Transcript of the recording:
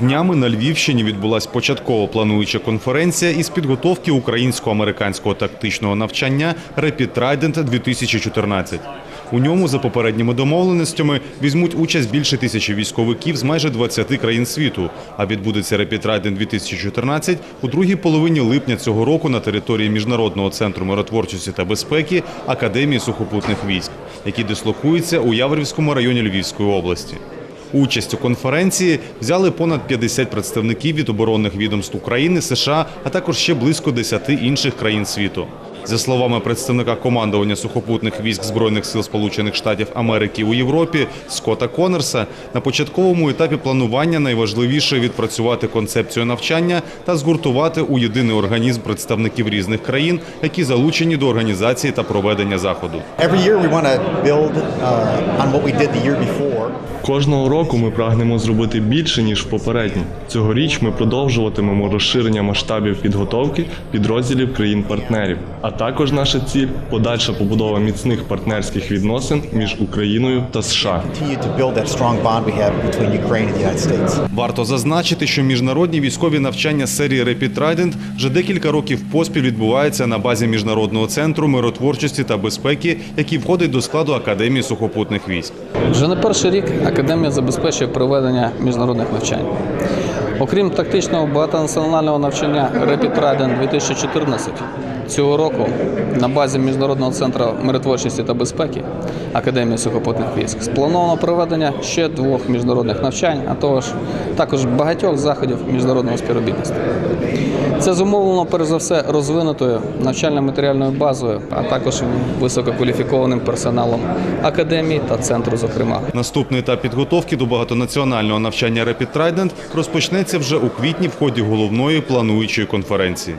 Днями на Львівщині відбулась початково плануюча конференція із підготовки українсько-американського тактичного навчання Rapid Trident 2014. У ньому за попередніми домовленостями візьмуть участь більше тисячі військовиків з майже 20 країн світу. А відбудеться Rapid Trident 2014 у другій половині липня цього року на території Міжнародного центру миротворчості та безпеки Академії сухопутних військ, який дислокується у Яворівському районі Львівської області. Участь у конференції взяли понад 50 представників від оборонних відомств України, США, а також ще близько 10 інших країн світу. За словами представника командування сухопутних військ Збройних сил Сполучених Штатів Америки у Європі Скотта Коннорса, на початковому етапі планування найважливіше відпрацювати концепцію навчання та згуртувати у єдиний організм представників різних країн, які залучені до організації та проведення заходу. Uh. Кожного року ми прагнемо зробити більше ніж попередні. Цьогоріч ми продовжуватимемо розширення масштабів підготовки підрозділів країн-партнерів. А також наша ціль подальша побудова міцних партнерських відносин між Україною та США. Варто зазначити, що міжнародні військові навчання серії Rapid Trident вже декілька років поспіль відбуваються на базі міжнародного центру миротворчості та безпеки, який входить до складу Академії сухопутних військ. Вже не перший рік академія забезпечує проведення міжнародних навчань. Окрім тактичного багатонаціонального навчання Rapid Trident 2014 цього року на базі Міжнародного центру миротворчості та безпеки Академії сухопутних військ сплановано проведення ще двох міжнародних навчань, а також, також багатьох заходів міжнародного співробітництва. Це зумовлено перш за все розвинутою навчально-матеріальною базою, а також висококваліфікованим персоналом академії та центру, зокрема. Наступний етап підготовки до багатонаціонального навчання Rapid Trident розпочнеться вже у квітні в ході головної плануючої конференції.